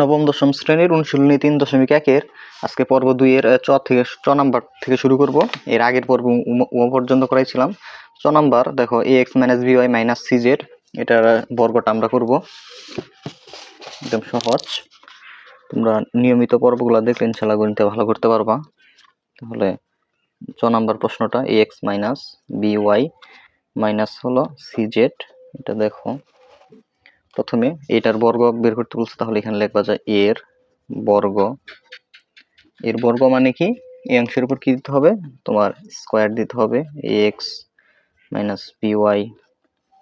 নবম, দশম শ্রেণির অনুশীলনী তিন দশমিক একের আজকে পর্ব দুইয়ের চ থেকে চ নাম্বার থেকে শুরু করব। এর আগের পর্ব উম পর্যন্ত করাইছিলাম। চ নাম্বার, দেখো A X minus B Y minus C Z এটার বর্গটা আমরা করব। একদম সহজ। তোমরা নিয়মিত পর্বগুলো দেখলে ইনশাল্লাহ গণিতে ভালো করতে পারবা। তাহলে চ নাম্বার প্রশ্নটা A X minus B Y minus হলো সি জেড এটা দেখো। প্রথমে এটার বর্গ বের করতে বলছে, তাহলে এখানে লেখা যায় এর বর্গ। এর বর্গ মানে কি? এই অংশের উপর কি দিতে হবে? তোমার স্কোয়ার দিতে হবে X minus Y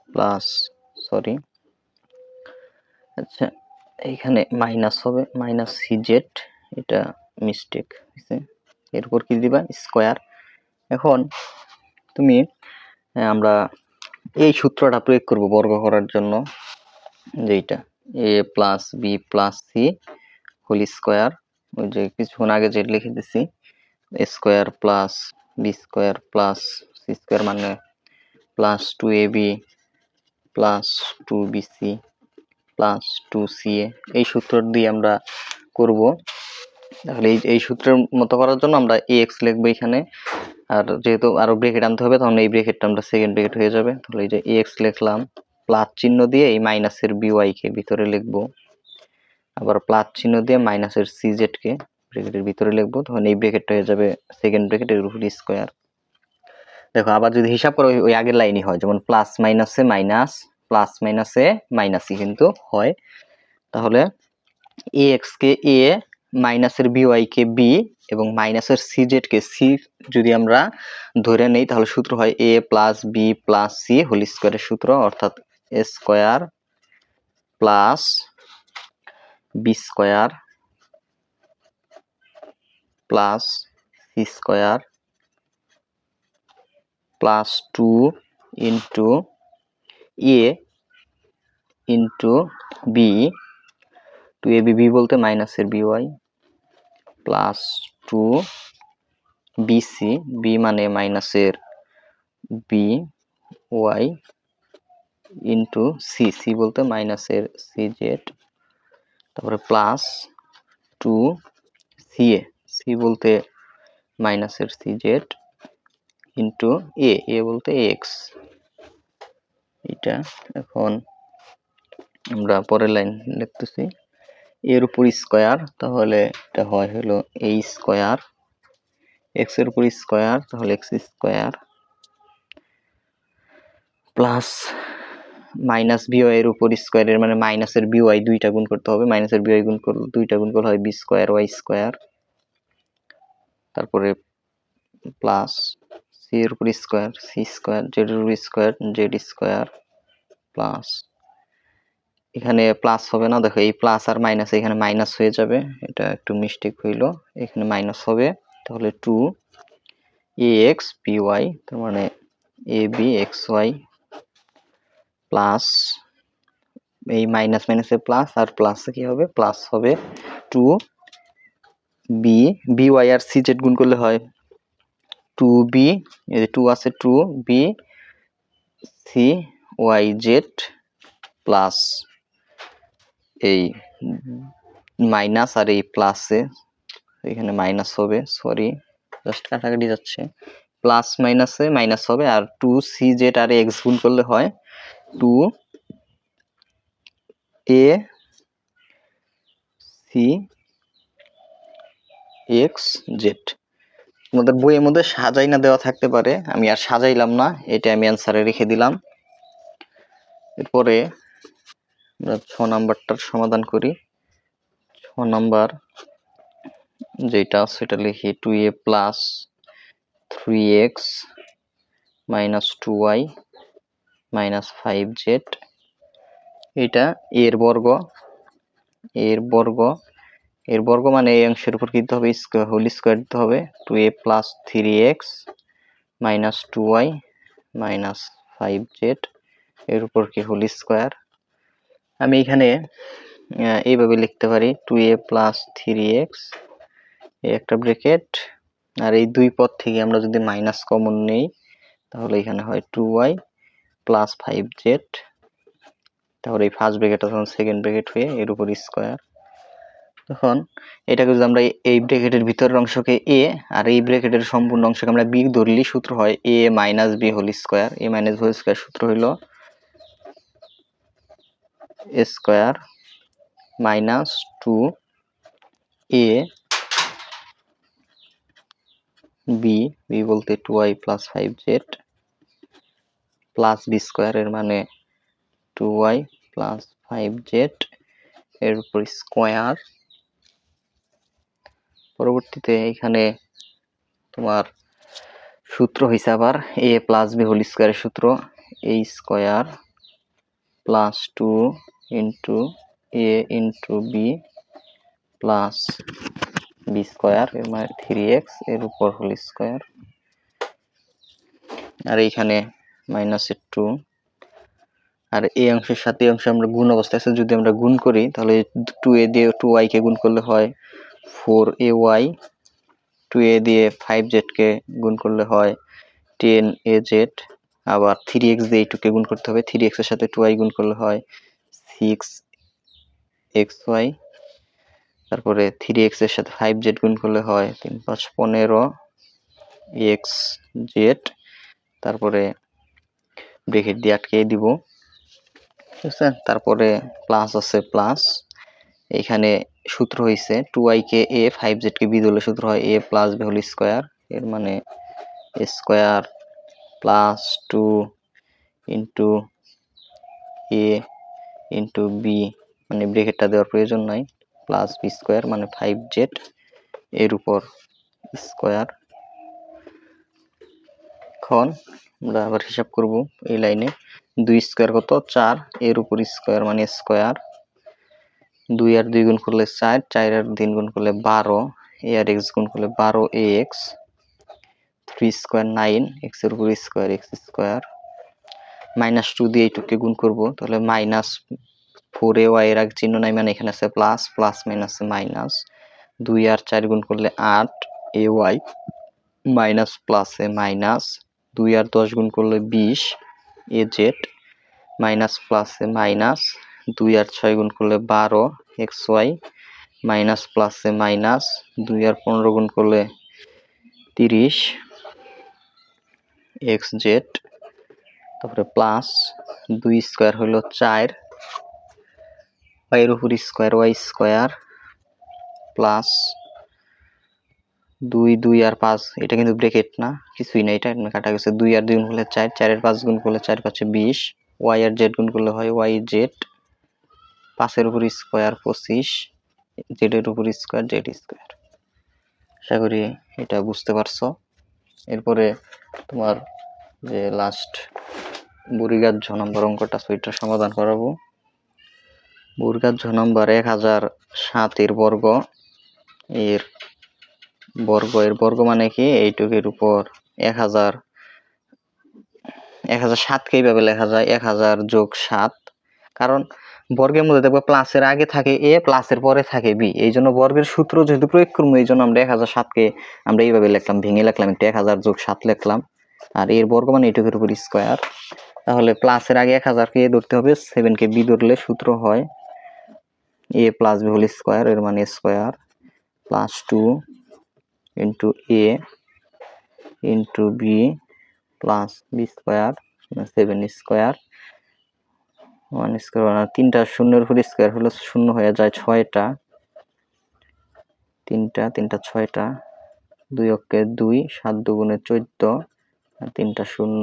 plus sorry আচ্ছা এইখানে মাইনাস হবে মাইনাস সি জেড এটা মিস্টেক হয়েছে এর উপর কি দিবা? স্কোয়ার এখন তুমি আমরা এই সূত্রটা প্রয়োগ করব বর্গ করার জন্য। যেইটা A plus B plus C whole square ওই যে কিছুক্ষণ আগে যে লিখে দিছি square plus B square plus C square মানে plus two A B plus two B C plus two C A এই সূত্র দিয়ে আমরা করব। তাহলে এই এই সূত্রের মতো করার জন্য আমরা এ এক্স লিখব এখানে, আর যেহেতু আরও ব্রেকেট আনতে হবে, তখন এই ব্রেকেটটা আমরা সেকেন্ড ব্রেকেট হয়ে যাবে। তাহলে এই যে এ এক্স লিখলাম প্লাস চিহ্ন দিয়ে এই মাইনাসের বিওয়াই কে ভিতরে লিখব। আবার প্লাস চিহ্ন দিয়ে মাইনাসের সিজেড কে ব্রেকেটের ভিতরে লিখব। তখন এই ব্রেকেটটা হয়ে যাবে সেকেন্ড ব্রেকেটের উপর স্কোয়ার দেখো, আবার যদি হিসাব করো, ওই- আগের লাইনই হয়। যেমন প্লাস মাইনাসে মাইনাস, প্লাস মাইনাসে মাইনাসই কিন্তু হয়। তাহলে এ এক্স কে এ মাইনাসের বিওয়াই কে বি এবং মাইনাসের সিজেড কে সি যদি আমরা ধরে নেই, তাহলে সূত্র হয় A plus B plus C whole স্কোয়ারের সূত্র। অর্থাৎ square plus B square plus C square plus two into A into B. Two A B B বলতে মাইনাসের B Y plus two BC B মানে মাইনাসের B Y into C C বলতে মাইনাসের C Z তারপরে plus two C A C বলতে মাইনাসের C Z into A A বলতে এক্স এটা এখন আমরা পরের লাইন লিখতেছি। এর উপর স্কোয়ার তাহলে এটা হয় হলো এ স্কোয়ার এক্সের উপর স্কোয়ার তাহলে X square plus minus BY এর উপর স্কোয়ারের মানে মাইনাসের বিওয়াই দুইটা গুণ করতে হবে। মাইনাসের বিওয়াই গুণ করলে দুইটা গুণ করলে হয় বি স্কোয়ার ওয়াই স্কোয়ার তারপরে প্লাস সি এর উপর স্কোয়ার সি স্কোয়ার জেড এর স্কোয়ার জেড স্কোয়ার প্লাস এখানে প্লাস হবে না, দেখো এই প্লাস আর মাইনাস এখানে মাইনাস হয়ে যাবে। এটা একটু মিস্টেক হইল। এখানে মাইনাস হবে, তাহলে two A X B Y তার মানে A B X Y plus এই মাইনাস মাইনাসে প্লাস আর প্লাস কি হবে? প্লাস হবে টু বি বি ওয়াই আর সি জেড গুণ করলে হয় টু বি টু আছে two B C Y Z plus এই মাইনাস আর এই প্লাসে এখানে মাইনাস হবে সরি জাস্ট কাটাকাটি যাচ্ছে। প্লাস মাইনাসে মাইনাস হবে আর টু সি জেড আর এক্স গুণ করলে হয় two A, C, X, Z. তোমাদের বইয়ের মধ্যে সাজাই না দেওয়া থাকতে পারে। আমি আর সাজাইলাম না এটা আমি অ্যান্সারে রেখে দিলাম। এরপরে আমরা ছ নাম্বারটার সমাধান করি। ছ নাম্বার যেটা সেটা লিখি two A plus three X minus two Y minus five Z এটা এর বর্গ এর বর্গ এর বর্গ মানে এই অংশের উপর দিতে হবে? হোল স্কোয়ার দিতে হবে। Two A plus three X minus two Y minus five Z এর উপর কি হোল স্কোয়ার আমি এখানে এইভাবে লিখতে পারি। Two A plus three X একটা ব্রেকেট আর এই দুই পদ থেকে আমরা যদি মাইনাস কমন নেই, তাহলে এখানে হয় two Y plus five Z তাহলে এই ফার্স্ট ব্রেকেটটা তখন সেকেন্ড ব্রেকেট হয়ে এর উপর স্কোয়ার তখন এটাকে যদি আমরা এই ব্র্যাকেটের ভিতরের অংশকে এ আর এই ব্র্যাকেটের সম্পূর্ণ অংশকে আমরা বি ধরলি, সূত্র হয় A minus B whole square A minus whole square সূত্র হইল square minus two A B B বলতে two I plus five Z plus B square এর মানে two Y plus five Z এর উপর স্কোয়ার পরবর্তীতে এখানে তোমার সূত্র হয়েছে আবার এ প্লাস বি হোল স্কোয়ারের সূত্র। A square plus two into A into B plus B square এর মানে থ্রি এক্সের উপর হোল স্কোয়ার আর এইখানে মাইনাসের টু আর এই অংশের সাথে অংশে আমরা গুণ অবস্থায় আছে। যদি আমরা গুণ করি, তাহলে টু এ দিয়ে টু ওয়াই কে গুণ করলে হয় four a y two a দিয়ে ফাইভ জেড কে গুণ করলে হয় টেন এ জেড আবার থ্রি এক্স দিয়ে টু কে গুণ করতে হবে। থ্রি এক্সের সাথে টু ওয়াই গুণ করলে হয় সিক্স এক্স ওয়াই তারপরে থ্রি এক্সের সাথে ফাইভ জেড গুণ করলে হয় তিন পাঁচ পনেরো এক্স জেড তারপরে ব্রেকেট দিয়ে আটকে দিব। ঠিক আছে তারপরে প্লাস আছে প্লাস এখানে সূত্র হয়েছে টু আই কে এ ফাইভ জেড কে বি ধরলে সূত্র হয় a plus b whole square এর মানে square plus two into a into b মানে ব্রেকেটটা দেওয়ার প্রয়োজন নাই। প্লাস বি স্কোয়ার মানে ফাইভ জেড এর উপর স্কোয়ার এখন আমরা আবার হিসাব করব এই লাইনে। দুই স্কোয়ার কত? চার। এর উপর স্কোয়ার মানে স্কোয়ার। দুই আর দুই গুণ করলে চার চার আর তিন গুণ করলে বারো। এ আর এক্স গুণ করলে বারো, a x. Three square nine, এক্সের উপর square, x square. Minus two দিয়ে এইটুকে গুণ করব, তাহলে মাইনাস ফোর এ ওয়াই এর আগে চিহ্ন নাই মানে এখানে আছে প্লাস প্লাস মাইনাস মাইনাস। দুই আর চার গুণ করলে আট, এ ওয়াই, মাইনাস প্লাসে মাইনাস। দুই আর দশ গুণ করলে বিশ, এ জেড, মাইনাস প্লাসে মাইনাস, দুই আর ছয় গুণ করলে বারো, এক্স ওয়াই, মাইনাস প্লাসে মাইনাস, দুই আর পনেরো গুণ করলে তিরিশ, এক্স জেড, তারপরে প্লাস দুই স্কোয়ার হলো চার ওয়াইয়ের উপর স্কোয়ার ওয়াই স্কোয়ার প্লাস দুই দুই আর পাঁচ, এটা কিন্তু ব্রেকেট না, কিছুই না এটা কাটা গেছে দুই আর দুই গুণ করলে চার, চারের পাঁচ গুণ করলে চার, পাঁচে বিশ ওয়াই আর জেড গুণ করলে হয় ওয়াই জেড পাঁচের উপর স্কোয়ার পঁচিশ জেডের উপর স্কোয়ার জেড স্কোয়ার আশা করি এটা বুঝতে পারছ। এরপরে তোমার যে লাস্ট বুড়িগাছ ছ নম্বর অঙ্কটা সেটা সমাধান করাবো। বুড়িগাছ ছ নম্বর এক হাজার সাতের বর্গ, এর বর্গ, এর বর্গ মানে কি? এইটুকের উপর এক হাজার এক হাজার সাতকে এইভাবে লেখা যায়, এক হাজার যোগ সাত। কারণ বর্গের মধ্যে দেখব প্লাসের আগে থাকে এ প্লাসের পরে থাকে বি। এই জন্য বর্গের সূত্র যেহেতু প্রয়োগ করব, এই জন্য আমরা এক হাজার সাতকে আমরা এইভাবে লিখলাম, ভেঙে লিখলাম, একটু এক হাজার যোগ সাত লিখলাম। আর এর বর্গ মানে এইটুকুর উপর স্কোয়ার তাহলে প্লাসের আগে এক হাজারকে এ ধরতে হবে সেভেনকে বি ধরলে সূত্র হয় a plus b whole square এর মানে square plus two into a into b plus b square seven square one square তিনটা শূন্যের উপর স্কোয়ার হলো শূন্য হয়ে যায় ছয়টা। তিনটা তিনটা ছয়টা, দুই অক্ষে দুই, সাত দুগুণে চোদ্দ তিনটা শূন্য,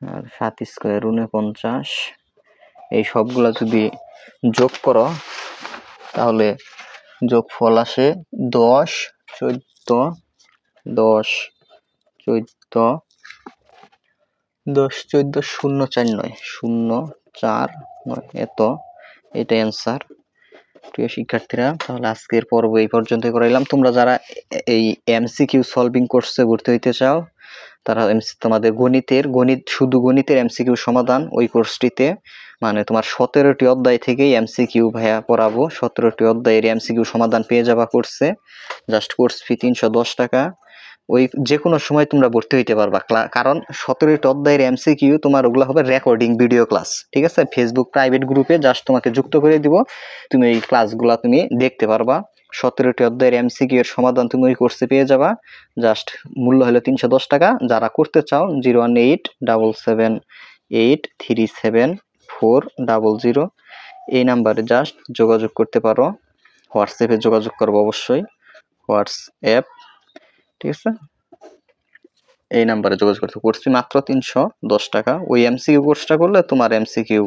আর সাত স্কোয়ার উনপঞ্চাশ এই সবগুলা যদি যোগ করো, তাহলে যোগফল আসে দশ চোদ্দ, দশ চোদ্দ দশ, চোদ্দ, শূন্য, চার, নয়। শূন্য, চার, নয়। এত। এটা অ্যান্সার প্রিয় শিক্ষার্থীরা, তাহলে আজকের পর্ব এই পর্যন্ত করাইলাম তোমরা যারা এই এমসিকিউ সলভিং কোর্সে ভর্তি হইতে চাও, তারা তোমাদের গণিতের, গণিত, শুধু গণিতের এমসিকিউ সমাধান ওই কোর্সটিতে মানে তোমার সতেরোটি অধ্যায় থেকেই এমসিকিউ ভাইয়া পড়াবো। সতেরোটি অধ্যায়ের এমসিকিউ সমাধান পেয়ে যাবা কোর্সে জাস্ট কোর্স ফি তিনশো দশ টাকা। ওই যে কোনো সময় তোমরা ভর্তি হইতে পারবা। কারণ সতেরোটি অধ্যায়ের এমসিকিউ তোমার ওগুলো হবে রেকর্ডিং ভিডিও ক্লাস ঠিক আছে? ফেসবুক প্রাইভেট গ্রুপে জাস্ট তোমাকে যুক্ত করে দিব। তুমি এই ক্লাসগুলো তুমি দেখতে পারবা। সতেরোটি অধ্যায়ের এমসিকিউ এর সমাধান তুমি ওই কোর্সে পেয়ে যাবা। জাস্ট মূল্য হলো তিনশো দশ টাকা। যারা করতে চাও zero one eight double seven eight three seven four double zero. এই নাম্বারে জাস্ট যোগাযোগ করতে পারো। হোয়াটসঅ্যাপে যোগাযোগ করব অবশ্যই। হোয়াটসঅ্যাপ, ঠিক আছে? এই নাম্বারে যোগাযোগ করতে করছি মাত্র তিনশো দশ টাকা। ওই এমসিকিউ কোর্সটা করলে তোমার এমসিকিউ,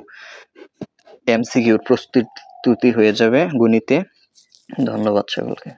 এমসিকিউর প্রস্তুতি হয়ে যাবে গণিতে। ধন্যবাদ সকলকে।